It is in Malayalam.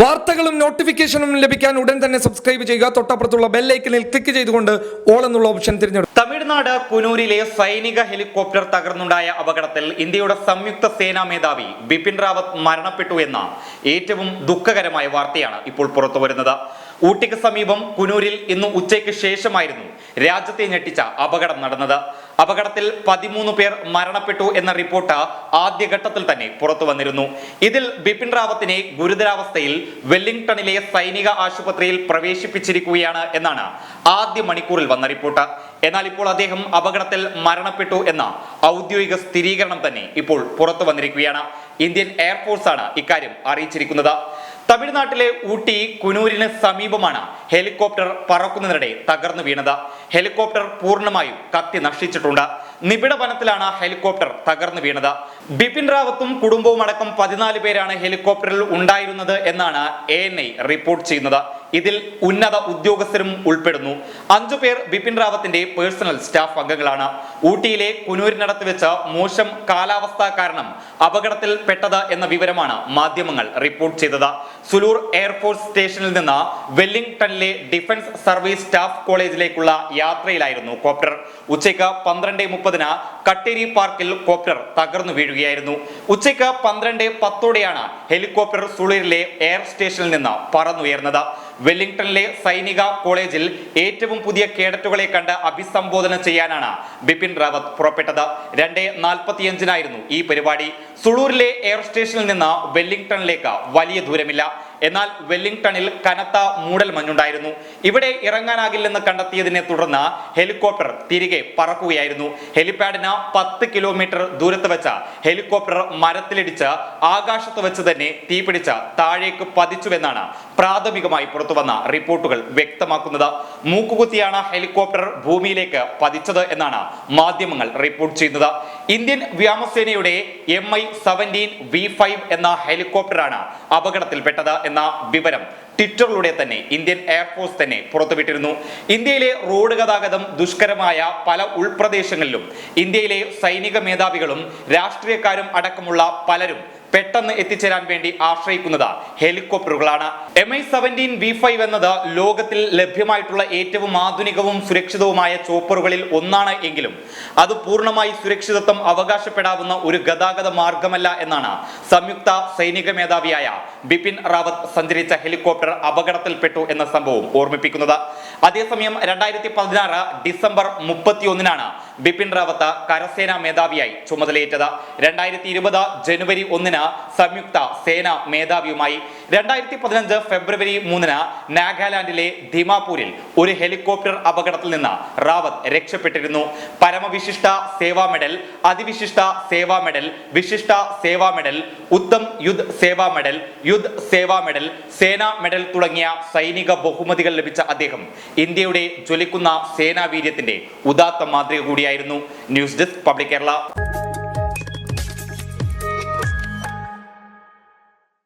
വാർത്തകളും നോട്ടിഫിക്കേഷനും ലഭിക്കാൻ ഉടൻ തന്നെ സബ്സ്ക്രൈബ് ചെയ്യുക. തൊട്ടപ്പുറത്തുള്ള ബെല്ലൈക്കനിൽ ക്ലിക്ക് ചെയ്തുകൊണ്ട് ഓൾ എന്നുള്ള ഓപ്ഷൻ തിരഞ്ഞെടുക്കും തമിഴ്നാട് കുനൂരിലെ സൈനിക ഹെലികോപ്റ്റർ തകർന്നുണ്ടായ അപകടത്തിൽ ഇന്ത്യയുടെ സംയുക്ത സേനാ മേധാവി ബിപിൻ റാവത്ത് മരണപ്പെട്ടു എന്ന ഏറ്റവും ദുഃഖകരമായ വാർത്തയാണ് ഇപ്പോൾ പുറത്തു വരുന്നത്. ഊട്ടിക്ക് സമീപം കുനൂരിൽ ഇന്ന് ഉച്ചയ്ക്ക് ശേഷമായിരുന്നു രാജ്യത്തെ ഞെട്ടിച്ച അപകടം നടന്നത്. അപകടത്തിൽ പതിമൂന്ന് പേർ മരണപ്പെട്ടു എന്ന റിപ്പോർട്ട് ആദ്യഘട്ടത്തിൽ തന്നെ പുറത്തു വന്നിരുന്നു. ഇതിൽ ബിപിൻ റാവത്തിനെ ഗുരുതരാവസ്ഥയിൽ വെല്ലിംഗ്ടണിലെ സൈനിക ആശുപത്രിയിൽ പ്രവേശിപ്പിച്ചിരിക്കുകയാണ് എന്നാണ് ആദ്യ മണിക്കൂറിൽ വന്ന റിപ്പോർട്ട്. എന്നാൽ ഇപ്പോൾ അദ്ദേഹം അപകടത്തിൽ മരണപ്പെട്ടു എന്ന ഔദ്യോഗിക സ്ഥിരീകരണം തന്നെ ഇപ്പോൾ പുറത്തു വന്നിരിക്കുകയാണ്. ഇന്ത്യൻ എയർഫോഴ്സാണ് ഇക്കാര്യം അറിയിച്ചിരിക്കുന്നത്. തമിഴ്നാട്ടിലെ ഊട്ടി കുനൂരിന് സമീപമാണ് ഹെലികോപ്റ്റർ പറക്കുന്നതിനിടെ തകർന്നു വീണത്. ഹെലികോപ്റ്റർ പൂർണമായും കത്തി നശിച്ചിട്ടുണ്ട്. നിബിഡ വനത്തിലാണ് ഹെലികോപ്റ്റർ തകർന്നു വീണത്. ബിപിൻ റാവത്തും കുടുംബവും അടക്കം പതിനാല് പേരാണ് ഹെലികോപ്റ്ററിൽ ഉണ്ടായിരുന്നത് എന്നാണ് എ റിപ്പോർട്ട് ചെയ്യുന്നത്. ഇതിൽ ഉന്നത ഉദ്യോഗസ്ഥരും ഉൾപ്പെടുന്നു. അഞ്ചു പേർ ബിപിൻ റാവത്തിന്റെ പേഴ്സണൽ സ്റ്റാഫ് അംഗങ്ങളാണ്. ഊട്ടിയിലെ കുനൂരിനടത്ത് വെച്ച മോശം കാലാവസ്ഥ കാരണം അപകടത്തിൽ പെട്ടത് എന്ന വിവരമാണ് മാധ്യമങ്ങൾ റിപ്പോർട്ട് ചെയ്തത്. സുലൂർ എയർഫോഴ്സ് സ്റ്റേഷനിൽ നിന്ന് വെല്ലിംഗ്ടണിലെ ഡിഫൻസ് സർവീസ് സ്റ്റാഫ് കോളേജിലേക്കുള്ള യാത്രയിലായിരുന്നു കോപ്റ്റർ. ഉച്ചയ്ക്ക് പന്ത്രണ്ട് മുപ്പതിന് കട്ടേരി പാർക്കിൽ കോപ്റ്റർ തകർന്നു വീഴുകയായിരുന്നു. ഉച്ചയ്ക്ക് പന്ത്രണ്ട് പത്തോടെയാണ് ഹെലികോപ്റ്റർ സുളൂരിലെ എയർ സ്റ്റേഷനിൽ നിന്ന് പറന്നുയർന്നത്. വെല്ലിംഗ്ടണിലെ സൈനിക കോളേജിൽ ഏറ്റവും പുതിയ കേഡറ്റുകളെ കണ്ട് അഭിസംബോധന ചെയ്യാനാണ് ബിപിൻ റാവത്ത് പുറപ്പെട്ടത്. രണ്ട് നാൽപ്പത്തിയഞ്ചിനായിരുന്നു ഈ പരിപാടി സുളൂരിലെ എയർ സ്റ്റേഷനിൽ നിന്ന് വെല്ലിംഗ്ടണിലേക്ക് വലിയ ദൂരമില്ല. എന്നാൽ വെല്ലിംഗ്ടണിൽ കനത്ത മൂടൽ മഞ്ഞുണ്ടായിരുന്നു. ഇവിടെ ഇറങ്ങാനാകില്ലെന്ന് കണ്ടെത്തിയതിനെ തുടർന്ന് ഹെലികോപ്റ്റർ തിരികെ പറക്കുകയായിരുന്നു. ഹെലിപാഡിന് പത്ത് കിലോമീറ്റർ ദൂരത്ത് വെച്ച ഹെലികോപ്റ്റർ മരത്തിലിടിച്ച് ആകാശത്ത് വെച്ച് തന്നെ തീപിടിച്ച് താഴേക്ക് പതിച്ചുവെന്നാണ് പ്രാഥമികമായി പുറത്തുവന്ന റിപ്പോർട്ടുകൾ വ്യക്തമാക്കുന്നത്. മൂക്കുകുത്തിയാണ് ഹെലികോപ്റ്റർ ഭൂമിയിലേക്ക് പതിച്ചത് എന്നാണ് മാധ്യമങ്ങൾ റിപ്പോർട്ട് ചെയ്യുന്നത്. ഇന്ത്യൻ വ്യോമസേനയുടെ M I seventeen V five എന്ന ഹെലികോപ്റ്ററാണ് അപകടത്തിൽപ്പെട്ടത് എന്ന വിവരം ട്വിറ്ററിലൂടെ തന്നെ ഇന്ത്യൻ എയർഫോഴ്സ് തന്നെ പുറത്തുവിട്ടിരുന്നു. ഇന്ത്യയിലെ റോഡ് ഗതാഗതം ദുഷ്കരമായ പല ഉൾപ്രദേശങ്ങളിലും ഇന്ത്യയിലെ സൈനിക മേധാവികളും രാഷ്ട്രീയക്കാരും അടക്കമുള്ള പലരും പെട്ടെന്ന് എത്തിച്ചേരാൻ വേണ്ടി ആശ്രയിക്കുന്നത് ഹെലികോപ്റ്ററുകളാണ്. M I seventeen V five എന്നത് ലോകത്തിൽ ലഭ്യമായിട്ടുള്ള ഏറ്റവും ആധുനികവും സുരക്ഷിതവുമായ ചോപ്പറുകളിൽ ഒന്നാണ് എങ്കിലും അത് പൂർണമായി സുരക്ഷിതത്വം അവകാശപ്പെടാവുന്ന ഒരു ഗതാഗത മാർഗമല്ല എന്നാണ് സംയുക്ത സൈനിക മേധാവിയായ ബിപിൻ റാവത്ത് സഞ്ചരിച്ച ഹെലികോപ്റ്റർ അപകടത്തിൽപ്പെട്ടു എന്ന സംഭവം ഓർമ്മിപ്പിക്കുന്നത്. അതേസമയം രണ്ടായിരത്തി പതിനാറ് ഡിസംബർ മുപ്പത്തിയൊന്നിനാണ് ബിപിൻ റാവത്ത് കരസേനാ മേധാവിയായി ചുമതലയേറ്റത്. രണ്ടായിരത്തി ഇരുപത് ജനുവരി ഒന്നിന് സംയുക്ത സേനാ മേധാവിയുമായി രണ്ടായിരത്തി പതിനഞ്ച് ഫെബ്രുവരി മൂന്നിന് നാഗാലാൻഡിലെ ധിമാപൂരിൽ ഒരു ഹെലികോപ്റ്റർ അപകടത്തിൽ നിന്ന് റാവത്ത് രക്ഷപ്പെട്ടിരുന്നു. പരമവിശിഷ്ട സേവാ medal Ati Vishisht Seva medal Vishisht Seva medal Uttam Yudh Seva medal Yudh Seva medal Sena medal തുടങ്ങിയ സൈനിക ബഹുമതികൾ ലഭിച്ച അദ്ദേഹം ഇന്ത്യയുടെ ജ്വലിക്കുന്ന സേനാവീര്യത്തിന്റെ ഉദാത്ത മാതൃക കൂടിയായിരുന്നു. News desk public Kerala.